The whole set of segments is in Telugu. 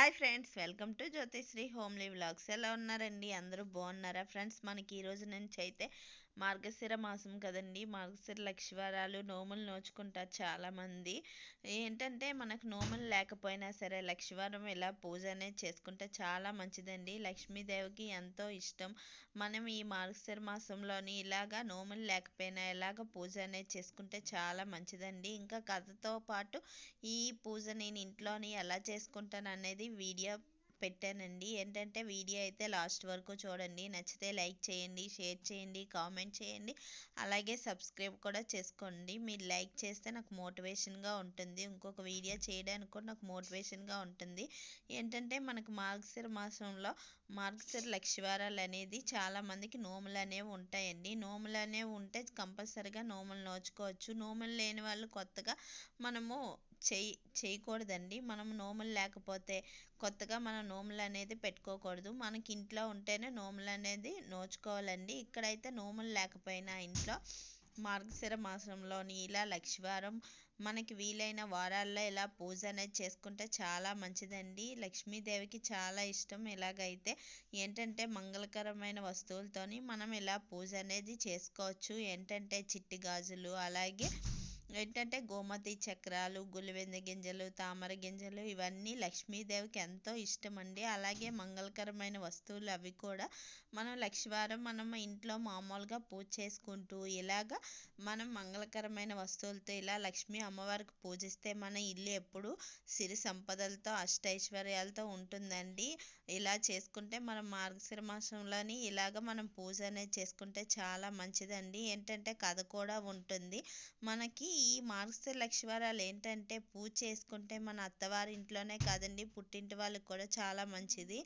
Hi friends welcome to Jyothisri homely vlogs. ఎలా ఉన్నారండి? అందరూ బాగున్నారా? ఫ్రెండ్స్ మనకి ఈ రోజు నుంచి అయితే మార్గశిర మాసం కదండి. మార్గశిర లక్షవారాలు నోములు నోచుకుంటారు చాలామంది. ఏంటంటే మనకు నోములు లేకపోయినా సరే లక్షవారం ఇలా పూజ అనేది చేసుకుంటే చాలా మంచిదండి. లక్ష్మీదేవికి ఎంతో ఇష్టం. మనం ఈ మార్గశిర మాసంలోని ఇలాగా నోములు లేకపోయినా ఇలాగ పూజ అనేది చేసుకుంటే చాలా మంచిదండి. ఇంకా కథతో పాటు ఈ పూజ నేను ఇంట్లోని ఎలా చేసుకుంటాను అనేది వీడియో పెట్టానండి. ఏంటంటే వీడియో అయితే లాస్ట్ వరకు చూడండి. నచ్చితే లైక్ చేయండి షేర్ చేయండి కామెంట్ చేయండి. అలాగే సబ్స్క్రైబ్ కూడా చేసుకోండి. మీరు లైక్ చేస్తే నాకు మోటివేషన్గా ఉంటుంది. ఇంకొక వీడియో చేయడానికి కూడా నాకు మోటివేషన్గా ఉంటుంది. ఏంటంటే మనకు మార్గశిర మాసంలో మార్గశిర లక్షవారాలు అనేది చాలామందికి నోములు అనేవి ఉంటాయండి. నోములు అనేవి ఉంటే కంపల్సరిగా నోములు నోచుకోవచ్చు. నోములు లేని వాళ్ళు కొత్తగా మనము చేయి చేయకూడదండి. మనం నోములు లేకపోతే కొత్తగా మనం నోములు అనేది పెట్టుకోకూడదు. మనకి ఇంట్లో ఉంటేనే నోములు అనేది నోచుకోవాలండి. ఇక్కడైతే నోములు లేకపోయినా ఇంట్లో మార్గశిర మాసంలోని ఇలా లక్షవారం మనకి వీలైన వారాల్లో ఇలా పూజ అనేది చేసుకుంటే చాలా మంచిదండి. లక్ష్మీదేవికి చాలా ఇష్టం ఇలాగైతే. ఏంటంటే మంగళకరమైన వస్తువులతోని మనం ఇలా పూజ అనేది చేసుకోవచ్చు. ఏంటంటే చిట్టి గాజులు అలాగే ఏంటంటే గోమతి చక్రాలు గులివెంద గింజలు తామర గింజలు ఇవన్నీ లక్ష్మీదేవికి ఎంతో ఇష్టం అండి అలాగే మంగళకరమైన వస్తువులు అవి కూడా మనం లక్షవారం మనం ఇంట్లో మామూలుగా పూజ చేసుకుంటూ ఇలాగా మనం మంగళకరమైన వస్తువులతో ఇలా లక్ష్మీ అమ్మవారికి పూజిస్తే మన ఇల్లు ఎప్పుడు సిరి సంపదలతో అష్టైశ్వర్యాలతో ఉంటుందండి. ఇలా చేసుకుంటే మనం మార్గశిర మాసంలోని ఇలాగ మనం పూజ అనేది చేసుకుంటే చాలా మంచిదండి. ఏంటంటే కథ కూడా ఉంటుంది. మనకి ఈ మార్గశిర లక్షవారాలు ఏంటంటే పూజ చేసుకుంటే మన అత్తవారి ఇంట్లోనే కాదండి పుట్టింటి వాళ్ళకి కూడా చాలా మంచిది.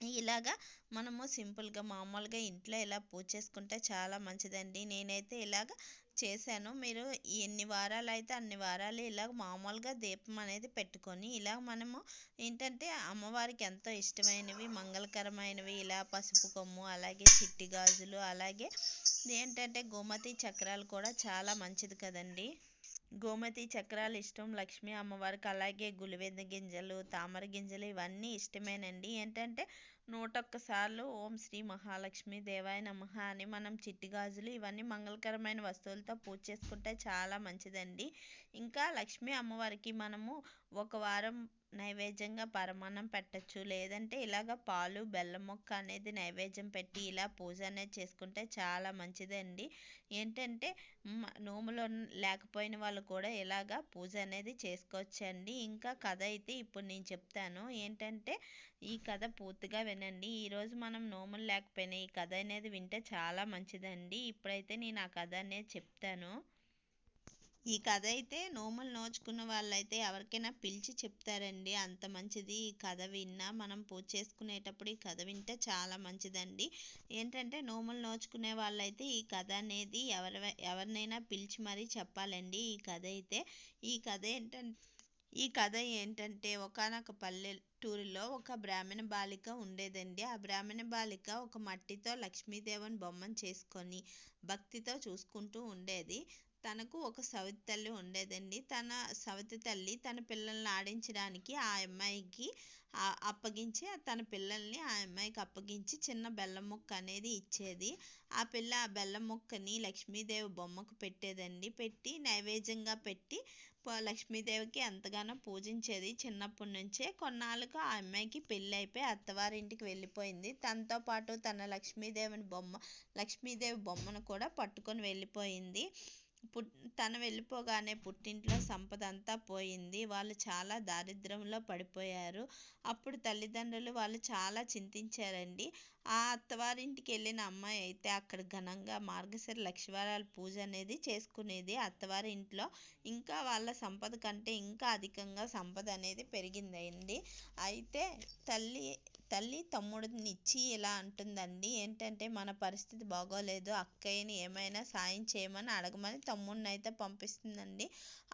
ఇలాగా మనము సింపుల్గా మామూలుగా ఇంట్లో ఇలా పూజ చేసుకుంటే చాలా మంచిదండి. నేనైతే ఇలాగ చేశాను. మీరు ఎన్ని వారాలు అయితే అన్ని వారాలు ఇలా మామూలుగా దీపం అనేది పెట్టుకొని ఇలా మనము ఏంటంటే అమ్మవారికి ఎంతో ఇష్టమైనవి మంగళకరమైనవి ఇలా పసుపు కొమ్ము అలాగే చిట్టి గాజులు అలాగే ఏంటంటే గోమతి చక్రాలు కూడా చాలా మంచిది కదండి. గోమతి చక్రాలు ఇష్టం లక్ష్మీ అమ్మవారికి అలాగే గులివెంద గింజలు తామర గింజలు ఇవన్నీ ఇష్టమేనండి. ఏంటంటే నూట ఒక్కసార్లు ఓం శ్రీ మహాలక్ష్మి దేవాయ నమ అని మనం చిట్టి గాజులు ఇవన్నీ మంగళకరమైన వస్తువులతో పూజ చేసుకుంటే చాలా మంచిదండి. ఇంకా లక్ష్మీ అమ్మవారికి మనము ఒక వారం నైవేద్యంగా పరమాన్నం పెట్టచ్చు. లేదంటే ఇలాగ పాలు బెల్లం మొక్క అనేది నైవేద్యం పెట్టి ఇలా పూజ అనేది చేసుకుంటే చాలా మంచిదండి. ఏంటంటే నోములో లేకపోయిన వాళ్ళు కూడా ఇలాగ పూజ అనేది చేసుకోవచ్చండి. ఇంకా కథ అయితే ఇప్పుడు నేను చెప్తాను. ఏంటంటే ఈ కథ పూర్తిగా వినండి ఈరోజు మనం నోములు లేకపోయినా ఈ కథ అనేది వింటే చాలా మంచిదండి. ఇప్పుడైతే నేను ఆ కథ అనేది చెప్తాను. ఈ కథ అయితే నోములు నోచుకున్న వాళ్ళైతే ఎవరికైనా పిలిచి చెప్తారండి. అంత మంచిది ఈ కథ విన్నా మనం పూజ చేసుకునేటప్పుడు ఈ కథ వింటే చాలా మంచిదండి. ఏంటంటే నోములు నోచుకునే వాళ్ళైతే ఈ కథ అనేది ఎవరి ఎవరినైనా పిలిచి మరీ చెప్పాలండి ఈ కథ అయితే. ఈ కథ ఏంటంటే ఈ కథ ఏంటంటే ఒకనొక పల్లెటూరులో ఒక బ్రాహ్మణ బాలిక ఉండేదండి. ఆ బ్రాహ్మణ బాలిక ఒక మట్టితో లక్ష్మీదేవిని బొమ్మను చేసుకొని భక్తితో చూసుకుంటూ ఉండేది. తనకు ఒక సవతి తల్లి ఉండేదండి. తన సవతి తల్లి తన పిల్లల్ని ఆడించడానికి ఆ అమ్మాయికి అప్పగించి తన పిల్లల్ని ఆ అమ్మాయికి అప్పగించి చిన్న బెల్లం ముక్క అనేది ఇచ్చేది. ఆ పిల్ల ఆ బెల్లం ముక్కని లక్ష్మీదేవి బొమ్మకు పెట్టేదండి. పెట్టి నైవేద్యంగా పెట్టి లక్ష్మీదేవికి ఎంతగానో పూజించేది చిన్నప్పటి నుంచే. కొన్నాళ్ళకు ఆ అమ్మాయికి పెళ్ళి అయిపోయి అత్తవారింటికి వెళ్ళిపోయింది. తనతో పాటు తన లక్ష్మీదేవిని బొమ్మ లక్ష్మీదేవి బొమ్మను కూడా పట్టుకొని వెళ్ళిపోయింది. పుట్ తను వెళ్ళిపోగానే పుట్టింట్లో సంపద అంతా పోయింది. వాళ్ళు చాలా దారిద్ర్యంలో పడిపోయారు. అప్పుడు తల్లిదండ్రులు వాళ్ళు చాలా చింతించారండి. ఆ అత్తవారింటికి వెళ్ళిన అమ్మాయి అయితే అక్కడ ఘనంగా మార్గశిర లక్షవారాల పూజ అనేది చేసుకునేది. అత్తవారి ఇంట్లో ఇంకా వాళ్ళ సంపద కంటే ఇంకా అధికంగా సంపద అనేది పెరిగిందండి. అయితే తల్లి తల్లి తమ్ముడిని ఇచ్చి ఇలా అంటుందండి. ఏంటంటే మన పరిస్థితి బాగోలేదు. అక్కయ్యని ఏమైనా సాయం చేయమని అడగమని తమ్ముడిని అయితే పంపిస్తుందండి.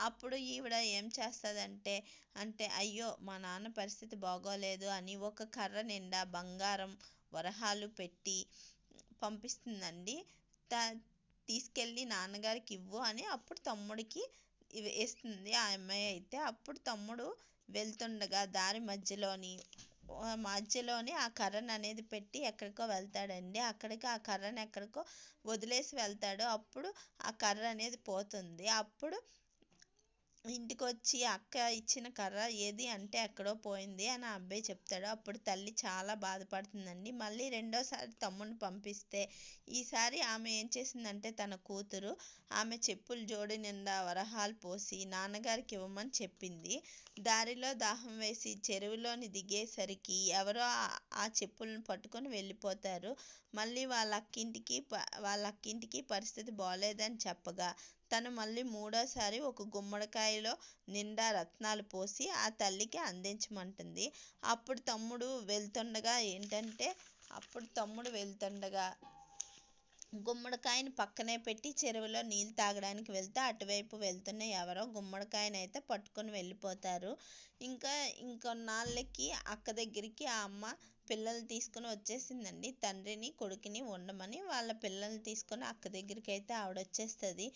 అప్పుడు ఈవిడ ఏం చేస్తుందంటే అంటే అయ్యో మా నాన్న పరిస్థితి బాగోలేదు అని ఒక కర్ర నిండా బంగారం వరహాలు పెట్టి పంపిస్తుందండి. త తీసుకెళ్ళి నాన్నగారికి ఇవ్వు అని అప్పుడు తమ్ముడికి వేస్తుంది ఆ అమ్మాయి అయితే. అప్పుడు తమ్ముడు వెళ్తుండగా దారి మధ్యలోని మధ్యలోనే ఆ కర్రను అనేది పెట్టి ఎక్కడికో వెళ్తాడండి. అక్కడికి ఆ కర్రను ఎక్కడికో వదిలేసి వెళ్తాడు. అప్పుడు ఆ కర్ర అనేది పోతుంది. అప్పుడు ఇంటికి వచ్చి అక్క ఇచ్చిన కర్ర ఏది అంటే ఎక్కడో పోయింది అని ఆ అబ్బాయి చెప్తాడు. అప్పుడు తల్లి చాలా బాధపడుతుందండి. మళ్ళీ రెండోసారి తమ్ముడిని పంపిస్తే ఈసారి ఆమె ఏం చేసిందంటే తన కూతురు ఆమె చెప్పులు జోడి నిండా వరహాలు పోసి నాన్నగారికి ఇవ్వమని చెప్పింది. దారిలో దాహం వేసి చెరువులోని దిగేసరికి ఎవరో ఆ చెప్పులను పట్టుకొని వెళ్ళిపోతారు. మళ్ళీ వాళ్ళ అక్కింటికి వాళ్ళ అక్కింటికి పరిస్థితి బాగోలేదని చెప్పగా తను మళ్ళీ మూడోసారి ఒక గుమ్మడికాయలో నిండా రత్నాలు పోసి ఆ తల్లికి అందించమంటుంది. అప్పుడు తమ్ముడు వెళ్తుండగా ఏంటంటే అప్పుడు తమ్ముడు వెళ్తుండగా గుమ్మడికాయని పక్కనే పెట్టి చెరువులో నీళ్ళు తాగడానికి వెళ్తే అటువైపు వెళ్తున్న ఎవరో గుమ్మడికాయని అయితే పట్టుకొని వెళ్ళిపోతారు. ఇంకా ఇంకొన్నాళ్ళకి అక్క దగ్గరికి ఆ అమ్మ పిల్లల్ని తీసుకొని వచ్చేసిందండి. తండ్రిని కొడుకుని ఉండమని వాళ్ళ పిల్లల్ని తీసుకొని అక్క దగ్గరికి అయితే ఆవిడ వచ్చేస్తుంది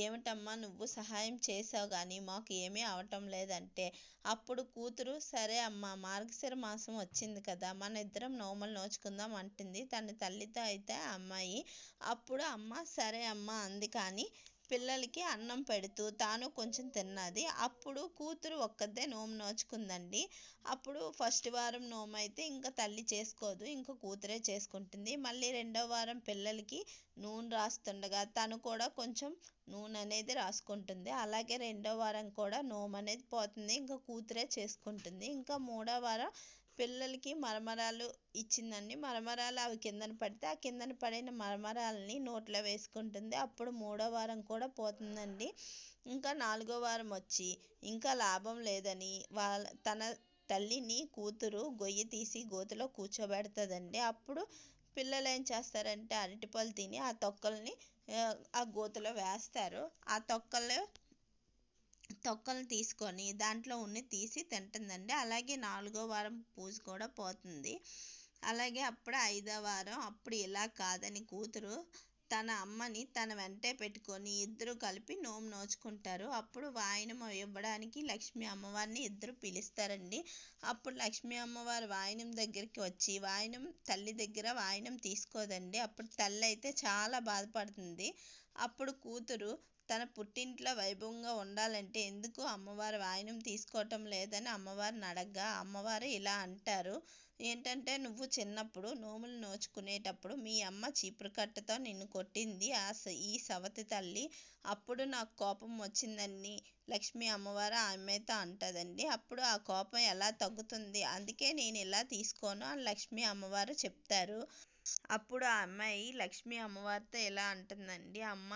ఏమిటమ్మా నువ్వు సహాయం చేసావు కానీ మాకు ఏమీ అవటం లేదంటే? అప్పుడు కూతురు సరే అమ్మ మార్గశిర మాసం వచ్చింది కదా మన ఇద్దరం నోములు నోచుకుందాం అంటుంది తన తల్లితో అయితే అమ్మాయి. అప్పుడు అమ్మ సరే అమ్మ అంది. కానీ పిల్లలకి అన్నం పెడుతూ తాను కొంచెం తిన్నది. అప్పుడు కూతురు ఒక్కదే నోము నోచుకుందండి. అప్పుడు ఫస్ట్ వారం నోము అయితే ఇంకా తల్లి చేసుకోదు ఇంకా కూతురే చేసుకుంటుంది. మళ్ళీ రెండో వారం పిల్లలకి నూనె రాస్తుండగా తను కూడా కొంచెం నూనె అనేది రాసుకుంటుంది. అలాగే రెండో వారం కూడా నోము అనేది పోతుంది ఇంకా కూతురే చేసుకుంటుంది. ఇంకా మూడో వారం పిల్లలకి మరమరాలు ఇచ్చిందండి. మరమరాలు అవి కిందన పడితే ఆ కిందన పడిన మరమరాలని నోట్లో వేసుకుంటుంది. అప్పుడు మూడో వారం కూడా పోతుందండి. ఇంకా నాలుగో వారం వచ్చి ఇంకా లాభం లేదని వాళ్ళ తన తల్లిని కూతురు గొయ్యి తీసి గోతిలో కూర్చోబెడుతుందండి. అప్పుడు పిల్లలు ఏం చేస్తారంటే అరటిపళ్ళు తిని ఆ తొక్కల్ని ఆ గోతిలో వేస్తారు. ఆ తొక్కలు తొక్కలు తీసుకొని దాంట్లో ఉన్ని తీసి తింటుందండి. అలాగే నాలుగో వారం పూజ కూడా పోతుంది. అలాగే అప్పుడు ఐదో వారం అప్పుడు ఇలా కాదని కూతురు తన అమ్మని తన వెంటే పెట్టుకొని ఇద్దరు కలిపి నోము నోచుకుంటారు. అప్పుడు వాయినం ఇవ్వడానికి లక్ష్మీ అమ్మవారిని ఇద్దరు పిలుస్తారండి. అప్పుడు లక్ష్మీ అమ్మవారు వాయినం దగ్గరికి వచ్చి వాయినం తల్లి దగ్గర వాయినం తీసుకోదండి. అప్పుడు తల్లి అయితే చాలా బాధపడుతుంది. అప్పుడు కూతురు తన పుట్టింట్లో వైభవంగా ఉండాలంటే ఎందుకు అమ్మవారు వాయినం తీసుకోవటం లేదని అమ్మవారిని అడగ్గా అమ్మవారు ఇలా అంటారు. ఏంటంటే నువ్వు చిన్నప్పుడు నోములు నోచుకునేటప్పుడు మీ అమ్మ చీపురు కట్టతో నిన్ను కొట్టింది ఆ ఈ సవతి తల్లి. అప్పుడు నాకు కోపం వచ్చిందని లక్ష్మీ అమ్మవారు ఆమెతో అంటదండి. అప్పుడు ఆ కోపం ఎలా తగ్గుతుంది? అందుకే నేను ఇలా తీసుకోను అని లక్ష్మీ అమ్మవారు చెప్తారు. అప్పుడు ఆ అమ్మాయి లక్ష్మీ అమ్మవారితో ఎలా అంటుందండి? అమ్మ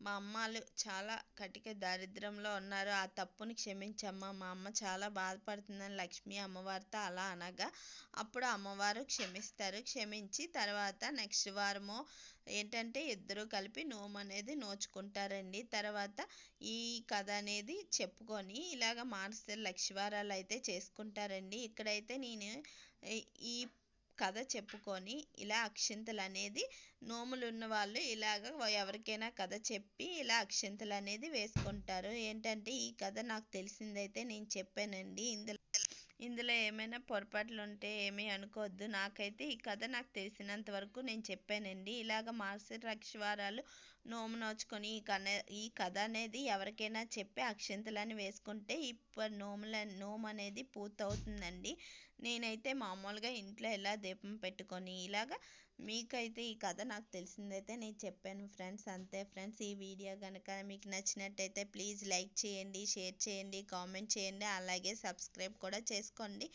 మా అమ్మాలు చాలా కటిక దారిద్ర్యంలో ఉన్నారు. ఆ తప్పుని క్షమించమ్మా. మా అమ్మ చాలా బాధపడుతుందని లక్ష్మీ అమ్మవారితో అలా అనగా అప్పుడు అమ్మవారు క్షమిస్తారు. క్షమించి తర్వాత నెక్స్ట్ వారము ఏంటంటే ఇద్దరు కలిపి నోము అనేది నోచుకుంటారండి. తర్వాత ఈ కథ అనేది చెప్పుకొని ఇలాగ మానసిక లక్షవారాలు అయితే చేసుకుంటారండి. ఇక్కడైతే నేను ఈ కథ చెప్పుకొని ఇలా అక్షింతలు అనేది నోములు ఉన్న వాళ్ళు ఇలాగ ఎవరికైనా కథ చెప్పి ఇలా అక్షింతలు అనేది వేసుకుంటారు. ఏంటంటే ఈ కథ నాకు తెలిసిందైతే నేను చెప్పానండి. ఇందులో ఇందులో ఏమైనా పొరపాట్లు ఉంటే ఏమీ అనుకోవద్దు. నాకైతే ఈ కథ నాకు తెలిసినంత వరకు నేను చెప్పానండి. ఇలాగ మార్గశిర రక్షవారాలు నోము నోచుకొని ఈ కథ ఈ కథ అనేది ఎవరికైనా చెప్పి అక్షింతలని వేసుకుంటే ఇప్పుడు నోముల నోము అనేది పూర్తవుతుందండి. నేనైతే మామూలుగా ఇంట్లో ఎలా దీపం పెట్టుకొని ఇలాగ మీకైతే ఈ కథ నాకు తెలిసిందైతే నేను చెప్పాను ఫ్రెండ్స్. అంతే ఫ్రెండ్స్ ఈ వీడియో కనుక మీకు నచ్చినట్టయితే ప్లీజ్ లైక్ చేయండి షేర్ చేయండి కామెంట్ చేయండి అలాగే సబ్స్క్రైబ్ కూడా చేసుకోండి.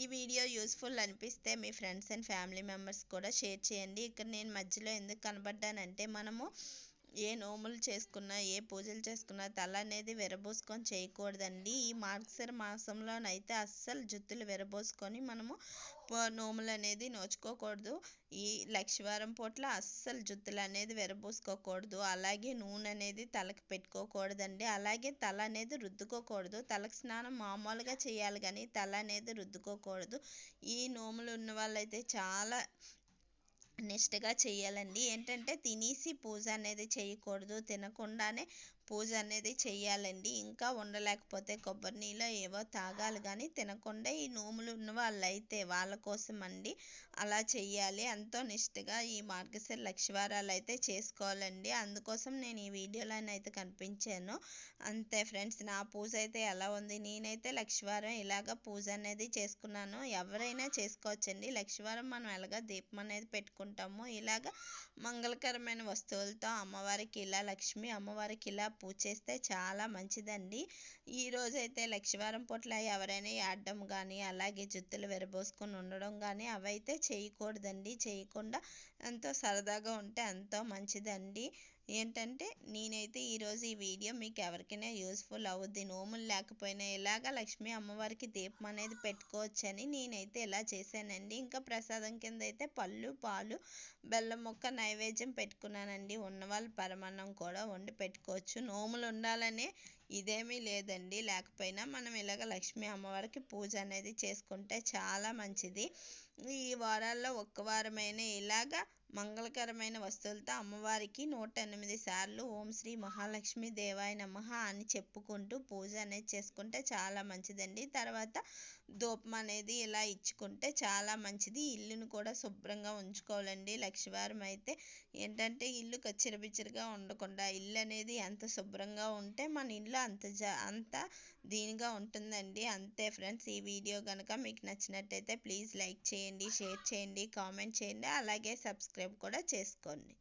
ఈ వీడియో యూస్ఫుల్ అనిపిస్తే మీ ఫ్రెండ్స్ అండ్ ఫ్యామిలీ మెంబర్స్ కూడా షేర్ చేయండి. ఇక్కడ నేను మధ్యలో ఎందుకు కనబడ్డానంటే మనము ఏ నోములు చేసుకున్నా ఏ పూజలు చేసుకున్నా తల అనేది విరబోసుకొని చేయకూడదండి. ఈ మార్గశిర మాసంలోనైతే అస్సలు జుత్తులు విరబోసుకొని మనము నోములు అనేది నోచుకోకూడదు. ఈ లక్షవారం పూట్ల అస్సలు జుత్తులు అనేది విరబోసుకోకూడదు. అలాగే నూనె అనేది తలకు పెట్టుకోకూడదండి. అలాగే తల అనేది రుద్దుకోకూడదు. తలకు స్నానం మామూలుగా చేయాలి కానీ తల అనేది రుద్దుకోకూడదు. ఈ నోములు ఉన్న వాళ్ళైతే చాలా నిష్టగా చేయాలండి. ఏంటంటే తినేసి పూజ అనేది చేయకూడదు. తినకుండానే పూజ అనేది చెయ్యాలండి. ఇంకా ఉండలేకపోతే కొబ్బరి నీళ్ళు ఏవో తాగాలి. కానీ తినకుండా ఈ నోములు ఉన్న వాళ్ళైతే వాళ్ళ కోసం అండి అలా చెయ్యాలి. ఎంతో నిష్ఠగా ఈ మార్గశిర లక్ష్యవారాలు అయితే చేసుకోవాలండి. అందుకోసం నేను ఈ వీడియోలోనైతే కనిపించాను. అంతే ఫ్రెండ్స్ నా పూజ అయితే ఎలా ఉంది? నేనైతే లక్షవారం ఇలాగ పూజ అనేది చేసుకున్నాను. ఎవరైనా చేసుకోవచ్చండి. లక్షవారం మనం ఎలాగ దీపం అనేది పెట్టుకుంటాము ఇలాగ మంగళకరమైన వస్తువులతో అమ్మవారికి ఇలా లక్ష్మి అమ్మవారికి ఇలా పూజ చేస్తే చాలా మంచిదండి. ఈ రోజైతే లక్ష్మీవారం పూట్ల ఎవరైనా ఆడడం కానీ అలాగే జుత్తులు విరబోసుకొని ఉండడం కానీ అవైతే చేయకూడదండి. చేయకుండా ఎంతో సరదాగా ఉంటే ఎంతో మంచిదండి. ఏంటంటే నేనైతే ఈరోజు ఈ వీడియో మీకు ఎవరికైనా యూస్ఫుల్ అవుద్ది నోములు లేకపోయినా ఇలాగ లక్ష్మీ అమ్మవారికి దీపం అనేది పెట్టుకోవచ్చని నేనైతే ఇలా చేశానండి. ఇంకా ప్రసాదం కింద అయితే పళ్ళు పాలు బెల్లం ముక్క నైవేద్యం పెట్టుకున్నానండి. ఉన్నవాళ్ళు పరమాన్నం కూడా వండి పెట్టుకోవచ్చు. నోములు ఉండాలనే ఇదేమీ లేదండి. లేకపోయినా మనం ఇలాగ లక్ష్మీ అమ్మవారికి పూజ అనేది చేసుకుంటే చాలా మంచిది. ఈ వారాల్లో ఒక్క వారమైనా ఇలాగా మంగళకరమైన వస్తువులతో అమ్మవారికి నూట ఎనిమిది సార్లు ఓం శ్రీ మహాలక్ష్మి దేవాయ నమ అని చెప్పుకుంటూ పూజ అనేది చేసుకుంటే చాలా మంచిదండి. తర్వాత ధూపం అనేది ఇలా ఇచ్చుకుంటే చాలా మంచిది. ఇల్లును కూడా శుభ్రంగా ఉంచుకోవాలండి లక్ష్మీవారం అయితే. ఏంటంటే ఇల్లు కచ్చిరబిచ్చిరిగా ఉండకుండా ఇల్లు అనేది ఎంత శుభ్రంగా ఉంటే మన ఇల్లు అంత జా అంత దీనిగా ఉంటుందండి. అంతే ఫ్రెండ్స్ ఈ వీడియో కనుక మీకు నచ్చినట్టయితే ప్లీజ్ లైక్ చేయండి షేర్ చేయండి కామెంట్ చేయండి. అలాగే సబ్స్క్రైబ్ కూడా చేసుకోండి.